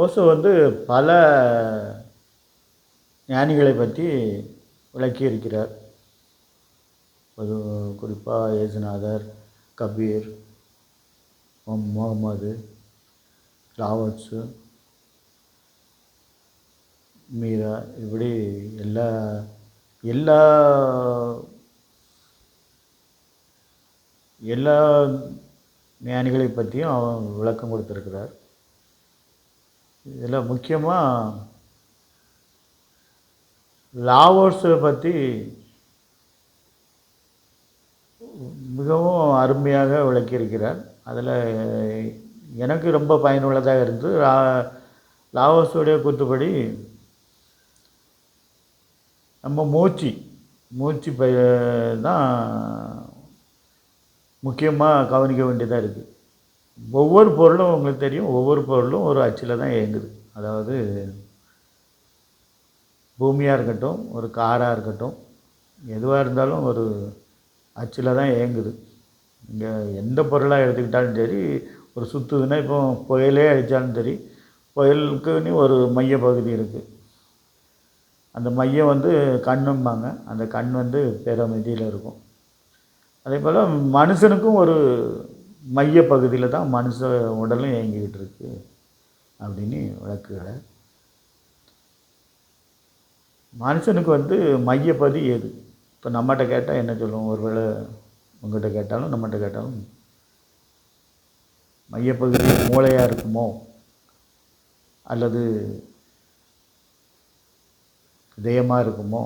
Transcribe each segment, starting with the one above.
ஓசோ வந்து பல ஞானிகளை பற்றி விளக்கியிருக்கிறார். அது குறிப்பாக ஏசுநாதர் கபீர் முகமது லாவட்ஸு மீரா இப்படி எல்லா எல்லா எல்லா ஞானிகளை பற்றியும் அவன் விளக்கம் கொடுத்துருக்கிறார். இதில் முக்கியமாக லாவோஸை பற்றி மிகவும் அருமையாக விளக்கியிருக்கிறார். அதில் எனக்கு ரொம்ப பயனுள்ளதாக இருந்து லா லாவோஸுடைய கூத்துப்படி நம்ம மூச்சு மூச்சு ப தான் முக்கியமாக கவனிக்க வேண்டியதாக இருக்குது. ஒவ்வொரு பொருளும் உங்களுக்கு தெரியும். ஒவ்வொரு பொருளும் ஒரு அச்சில் தான் இயங்குது. அதாவது பூமியாக இருக்கட்டும் ஒரு காராக இருக்கட்டும் எதுவாக இருந்தாலும் ஒரு அச்சில் தான் இயங்குது. இங்கே எந்த பொருளாக எடுத்துக்கிட்டாலும் சரி ஒரு சுற்றுதுன்னா இப்போ புயலே அடித்தாலும் சரி புயலுக்குன்னு ஒரு மைய பகுதி இருக்குது அந்த மையம் வந்து கண்ணும்பாங்க. அந்த கண் வந்து பேரமைதியில் இருக்கும். அதே போல் மனுஷனுக்கும் ஒரு மைய பகுதியில் தான் மனுஷ உடலும் இயங்கிக்கிட்டு இருக்கு அப்படின்னு விளக்குகிறார் மனுஷனுக்கு வந்து மையப்பதி ஏது? இப்போ நம்மகிட்ட கேட்டால் என்ன சொல்லுவோம்? ஒருவேளை உங்கள்கிட்ட கேட்டாலும் நம்மகிட்ட கேட்டாலும் மையப்பகுதி மூளையாக இருக்குமோ? அல்லது இதயமாக இருக்குமோ?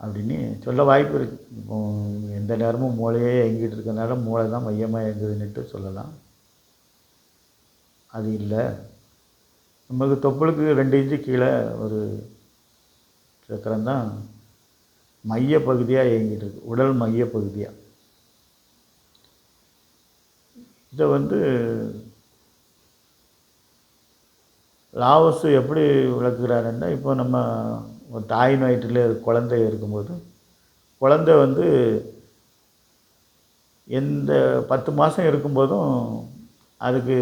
அப்படின்னு சொல்ல வாய்ப்பு இருக்குது இப்போ எந்த நேரமும் மூளையே இயங்கிட்டு இருக்கனால மூளை தான் மையமாக இயங்குதுன்னுட்டு சொல்லலாம். அது இல்லை. நமக்கு தொப்புளுக்கு ரெண்டு இன்ச்சு கீழே ஒரு சக்கரம் தான் மைய பகுதியாக இயங்கிட்டு இருக்கு. உடல் மைய பகுதியாக இதை வந்து லாவஸ் எப்படி விளக்குறாருன்னா இப்போ நம்ம ஒரு தாயின் வயிற்றில் குழந்தை இருக்கும்போது குழந்தை வந்து எந்த பத்து மாதம் இருக்கும்போதும் அதுக்கு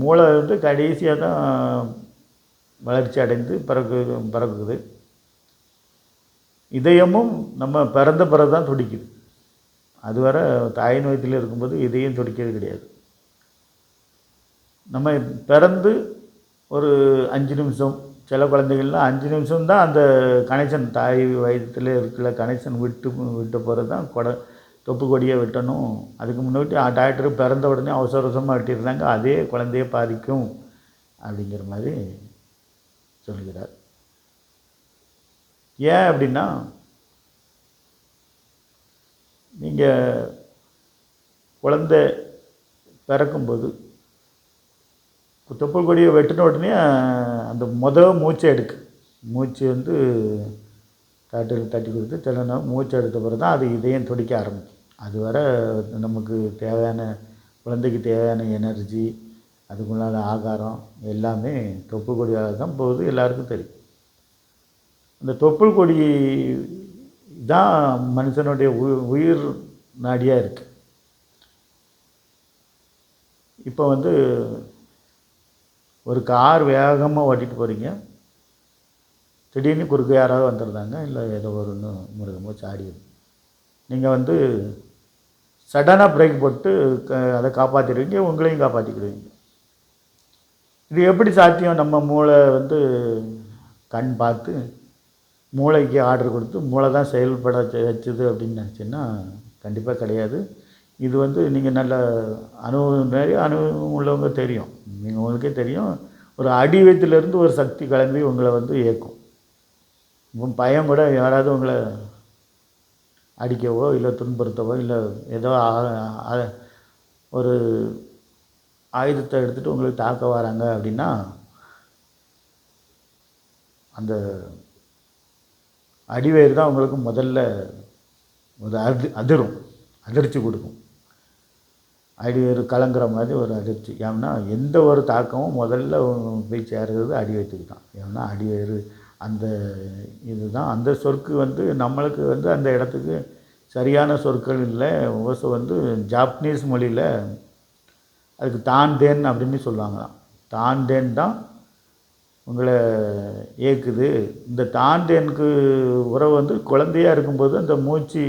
மூளை வந்து கடைசியாக தான் வளர்ச்சி அடைந்து பிறகு பிறக்குது இதயமும் நம்ம பிறந்த பிறகு தான் துடிக்குது. அதுவரை தாயின் வயிற்றில் இருக்கும்போது இதயம் துடிக்கிறது கிடையாது. நம்ம பிறந்து ஒரு அஞ்சு நிமிஷம் சில குழந்தைகள்லாம் அஞ்சு நிமிஷம் தான் அந்த கனெக்ஷன் தாய் வயிற்றுல இருக்கிற கனெக்ஷன் விட்டு விட்டு போகிறது தான் கொடை தொப்பு கொடியை வெட்டணும். அதுக்கு முன்னாடி டாக்டர் பிறந்த உடனே அவசர அவசரமாக வெட்டிடுறாங்க. அதே குழந்தைய பாதிக்கும் அப்படிங்கிற மாதிரி சொல்கிறார். ஏன் அப்படின்னா நீங்கள் குழந்தை பிறக்கும்போது தொப்புள் கொடியை வெட்டின உடனே அந்த மொதல் மூச்சை எடுக்கு. மூச்சு வந்து தட்டில் தட்டி கொடுத்து சில நேரம் மூச்சு எடுத்த பிறகு தான் அது இதயம் துடிக்க ஆரம்பிக்கும். அது வர நமக்கு தேவையான குழந்தைக்கு தேவையான எனர்ஜி அதுக்குள்ளான ஆகாரம் எல்லாமே தொப்புள் கொடியாக தான் போகுது எல்லாருக்கும் தெரியும். அந்த தொப்புள் கொடி தான் மனுஷனுடைய உயிர் நாடியாக இருக்குது இப்போ வந்து ஒரு கார் வேகமாக ஓட்டிகிட்டு போகிறீங்க திடீர்னு குறுக்க யாராவது வந்துடுறாங்க இல்லை ஏதோ ஒரு ஒன்று மிருகமோ சாடியது நீங்கள் வந்து சடனாக பிரேக் போட்டு க- அதை காப்பாற்றிடுவீங்க உங்களையும் காப்பாற்றிக்கிடுவீங்க இது எப்படி சாத்தியம்? நம்ம மூளை வந்து கண் பார்த்து மூளைக்கு ஆர்டர் கொடுத்து மூளை தான் செயல்பட வச்சுது அப்படின்னு நினச்சின்னா கண்டிப்பாக கிடையாது. இது வந்து நீங்கள் நல்ல அனுபவம் நிறைய அனுபவம் உள்ளவங்க தெரியும். நீங்கள் உங்களுக்கே தெரியும். ஒரு அடி வயிற்றுலேருந்து ஒரு சக்தி கிளம்பி உங்களை வந்து இயக்கும். இப்போ பயம் கூட யாராவது உங்களை அடிக்கவோ இல்லை துன்புறுத்தவோ இல்லை ஏதோ ஆ- ஆ- ஒரு ஆயுதத்தை எடுத்துகிட்டு உங்களுக்கு தாக்க வராங்க அப்படின்னா அந்த அடிவேறு தான் உங்களுக்கு முதல்ல ஒரு அது அதிரும் அதிர்ச்சி கொடுக்கும். அடிவேறு கலங்குற மாதிரி ஒரு அதிர்ச்சி. ஏன்னா எந்த ஒரு தாக்கமும் முதல்ல போய் சேர்றது அடிவயிற்றுக்கு தான். ஏன்னா அடிவேறு அந்த இதுதான். அந்த சொற்கு வந்து நம்மளுக்கு வந்து அந்த இடத்துக்கு சரியான சொற்கள் இல்லை. ஓசை வந்து ஜாப்பனீஸ் மொழியில் அதுக்கு தான் தேன் அப்படின்னு சொல்லுவாங்களாம். தாண்டேன் தான் உங்களை ஏக்குது. இந்த தாண்டேனுக்கு உறவு வந்து குழந்தையாக இருக்கும்போது அந்த மூச்சு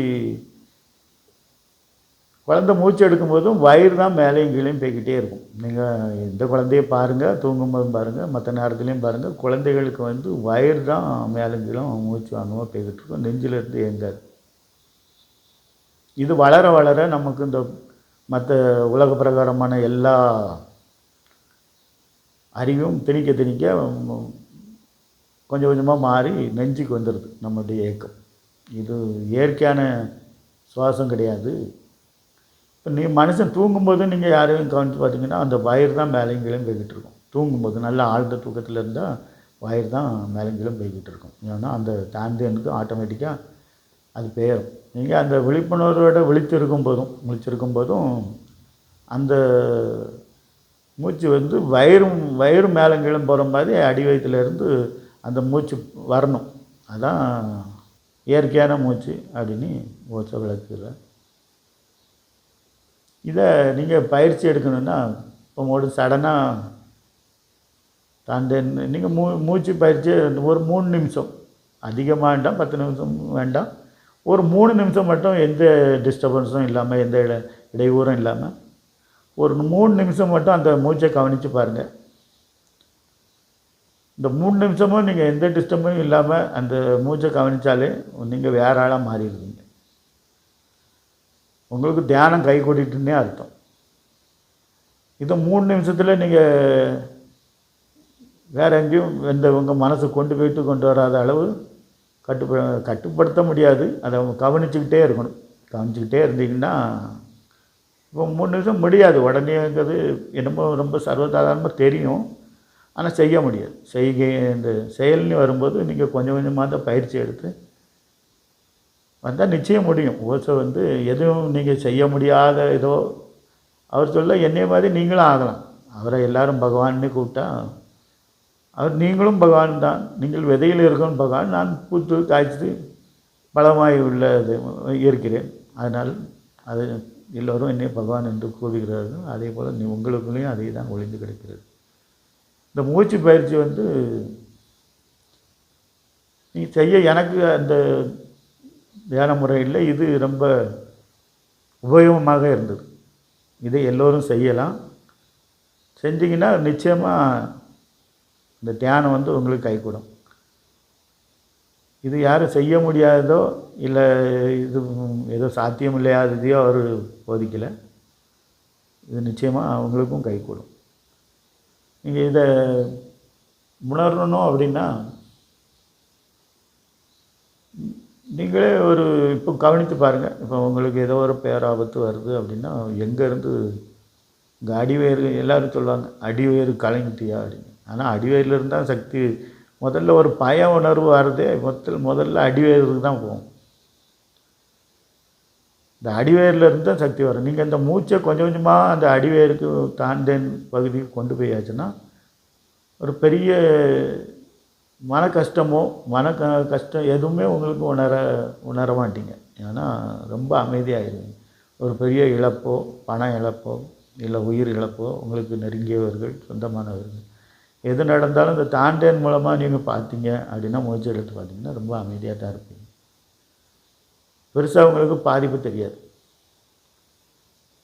குழந்த மூச்சு எடுக்கும்போதும் வயிறு தான் மேலேயும் கீழேயும் போய்கிட்டே இருக்கும். நீங்கள் எந்த குழந்தைய பாருங்கள் தூங்கும்போதும் பாருங்கள் மற்ற நேரத்துலையும் பாருங்கள் குழந்தைகளுக்கு வந்து வயிறு தான் மேலும் கீழும் மூச்சு வாங்கமாக போய்கிட்டு இருக்கும். நெஞ்சிலேருந்து எங்காது இது வளர வளர நமக்கு இந்த மற்ற உலக பிரகாரமான எல்லா அறிவும் திணிக்க திணிக்க கொஞ்சம் கொஞ்சமாக மாறி நெஞ்சுக்கு வந்துடுது நம்மளுடைய ஏக்கம் இது இயற்கையான சுவாசம் கிடையாது. இப்போ நீ மனுஷன் தூங்கும்போது நீங்கள் யாரையும் கவனித்து பார்த்தீங்கன்னா அந்த வயிறு தான் மேலேயும் கீழே போய்கிட்டு இருக்கும். தூங்கும்போது நல்லா ஆழ்ந்த தூக்கத்தில் இருந்தால் வயிறு தான் மேலேயும் கீழே போய்கிட்டு இருக்கும். ஏன்னா அந்த தாண்டியனுக்கு ஆட்டோமேட்டிக்காக அது பெயரும். நீங்கள் அந்த விழிப்புணர்வோட விழித்திருக்கும் போதும் முழிச்சிருக்கும் போதும் அந்த மூச்சு வந்து வயிறும் வயிறு மேலே கீழே போகிற மாதிரி அடி வயிற்றுலேருந்து அந்த மூச்சு வரணும். அதான் இயற்கையான மூச்சு அப்படின்னு ஓச்ச விளக்குல இதை நீங்கள் பயிற்சி எடுக்கணுன்னா இப்போ ஒரு சடனாக அந்த நீங்கள் மூ மூச்சு பயிற்சி ஒரு மூணு நிமிஷம். அதிகமாக வேண்டாம் பத்து நிமிஷம் வேண்டாம். ஒரு மூணு நிமிஷம் மட்டும் எந்த டிஸ்டர்பன்ஸும் இல்லாமல் எந்த இட இடையூறும் இல்லாமல் ஒரு மூணு நிமிஷம் மட்டும் அந்த மூச்சை கவனித்து பாருங்கள் இந்த மூணு நிமிஷமும் நீங்கள் எந்த டிஸ்டர்பும் இல்லாமல் அந்த மூச்சை கவனித்தாலே நீங்கள் வேற ஆளாக மாறிடுவீங்க. உங்களுக்கு தியானம் கை கூட்டிட்டுன்னே அர்த்தம். இதை மூணு நிமிஷத்தில் நீங்கள் வேற எங்கேயும் எந்த உங்கள் மனசு கொண்டு போயிட்டு கொண்டு வராத அளவு கட்டுப்ப கட்டுப்படுத்த முடியாது. அதை அவங்க கவனிச்சுக்கிட்டே இருக்கணும். கவனிச்சுக்கிட்டே இருந்தீங்கன்னா இப்போ மூணு நிமிஷம் முடியாது. உடனேங்கிறது என்னமோ ரொம்ப சர்வசாதாரணமாக தெரியும். ஆனால் செய்ய முடியாது. செய்கை இந்த செயல்னு வரும்போது நீங்கள் கொஞ்சம் கொஞ்சமாக தான் பயிற்சி எடுத்து வந்தால் நிச்சயம் முடியும். ஓசை வந்து எதுவும் நீங்கள் செய்ய முடியாத ஏதோ அவர் சொல்ல என்னைய மாதிரி நீங்களும் ஆகலாம். அவரை எல்லாரும் பகவான்னு கூப்பிட்டா அவர் நீங்களும் பகவான் தான். நீங்கள் விதையில் இருக்கணும் பகவான். நான் பூத்து காய்ச்சி பலமாய் உள்ளது இருக்கிறேன். அதனால் அது எல்லோரும் என்னை பகவான் என்று கூறுகிறார்கள். அதே போல் நீ உங்களுக்குள்ளேயும் அதே தான் ஒளிந்து கிடக்கிறது. இந்த மூச்சு பயிற்சி வந்து நீ செய்ய எனக்கு அந்த தியான முறையில் இது ரொம்ப உபயோகமாக இருந்தது. இதை எல்லோரும் செய்யலாம். செஞ்சீங்கன்னா நிச்சயமாக இந்த தியானம் வந்து உங்களுக்கு கைகூடும். இது யாரும் செய்ய முடியாததோ இல்லை இது ஏதோ சாத்தியம் இல்லையாததையோ அவர் போதிக்கலை. இது நிச்சயமாக அவங்களுக்கும் கைகூடும். நீங்கள் இதை உணரணும் அப்படின்னா நீங்களே ஒரு இப்போ கவனித்து பாருங்கள் இப்போ உங்களுக்கு ஏதோ ஒரு பேராபத்து வருது அப்படின்னா எங்கேருந்து இங்கே அடிவேறு எல்லோரும் சொல்லுவாங்க அடிவேறு கலங்கிட்டியா அப்படின்னு. ஆனால் அடிவேரில் இருந்தால் சக்தி முதல்ல ஒரு பய உணர்வு வருதே முதல் முதல்ல அடிவேருக்கு தான் போகும். இந்த அடிவேரில் தான் சக்தி வரும். நீங்கள் இந்த மூச்சை கொஞ்சம் கொஞ்சமாக அந்த அடிவேருக்கு தாண்டேன் பகுதிக்கு கொண்டு போயாச்சுன்னா ஒரு பெரிய மன கஷ்டமோ மன க கஷ்டம் எதுவுமே உங்களுக்கு உணர உணர மாட்டீங்க. ஏன்னா ரொம்ப அமைதியாகிடுவீங்க ஒரு பெரிய இழப்போ பண இழப்போ இல்லை உயிர் இழப்போ உங்களுக்கு நெருங்கியவர்கள் சொந்தமானவர்கள். எது நடந்தாலும் இந்த தாண்டேன் மூலமாக நீங்கள் பார்த்தீங்க அப்படின்னா முயற்சி எடுத்து பார்த்தீங்கன்னா ரொம்ப அமைதியாக தான் இருப்பீங்க. பெருசாக உங்களுக்கு பாதிப்பு தெரியாது.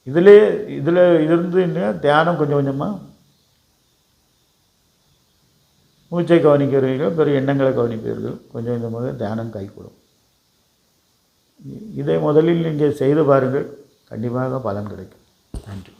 இதிலே இதில் இருந்து இன்னும் தியானம் கொஞ்சம் கொஞ்சமாக மூச்சை கவனிக்கிறீர்களோ பிற எண்ணங்களை கவனிப்பீர்கள். கொஞ்சம் கொஞ்சமாக தியானம் கைகூடும் இதை முதலில் நீங்கள் செய்து பாருங்கள். கண்டிப்பாக பலன் கிடைக்கும். நன்றி.